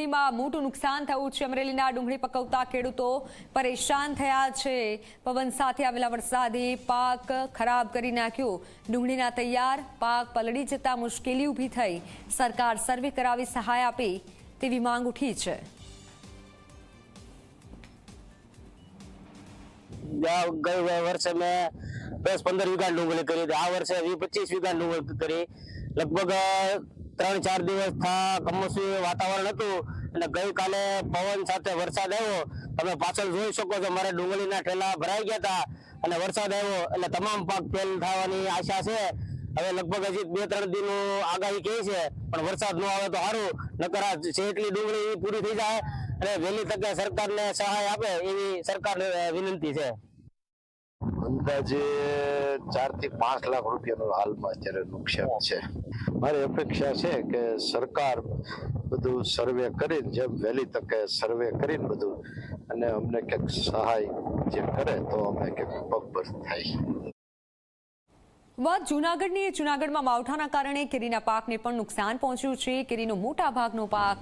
ડુંગળીમાં મોટું નુકસાન થયું છે. અમરેલીના ડુંગળી પકવતા ખેડૂતો પરેશાન થયા છે. પવન સાથે આવેલા વરસાદે પાક ખરાબ કરી નાખ્યો. ડુંગળીના તૈયાર પાક પલળી જતા મુશ્કેલી ઊભી થઈ. સરકાર સર્વે કરાવી સહાય આપે તેવી માંગ ઉઠી છે. વર્ષે મેં દસ પંદર વીઘા ડુંગળી કરી આ વર્ષે વીસ પચીસ વીઘા ડુંગળી કરી. લગભગ ત્રણ ચાર દિવસ કમોસમી વાતાવરણ હતું. અને ગઈકાલે પવન સાથે વરસાદ આવ્યો. તમે પાછળ જોઈ શકો છો, મારે ડુંગળીના ઠેલા ભરાઈ ગયા હતા. અને વરસાદ આવ્યો. એટલે તમામ પાક ફેલ થવાની આશા છે. હવે લગભગ હજી બે ત્રણ દિન આગાહી કહી છે. પણ વરસાદ ન આવે તો સારું નકર છે એટલી ડુંગળી પૂરી થઈ જાય અને વહેલી તકે સરકારને સહાય આપે એવી સરકારને વિનંતી છે. અંદાજે ચારથી પાંચ લાખ રૂપિયાનું હાલમાં અત્યારે નુકસાન છે. મારી અપેક્ષા છે કે સરકાર બધું સર્વે કરીને, જેમ વહેલી તકે સર્વે કરીને બધું અને અમને કંઈક સહાય જે કરે તો અમે કંઈક પગભર થાય. વાત જૂનાગઢની, જૂનાગઢમાં માવઠાના કારણે કેરીના પાકને પણ નુકસાન પહોંચ્યું છે. કેરીનો મોટા ભાગનો પાક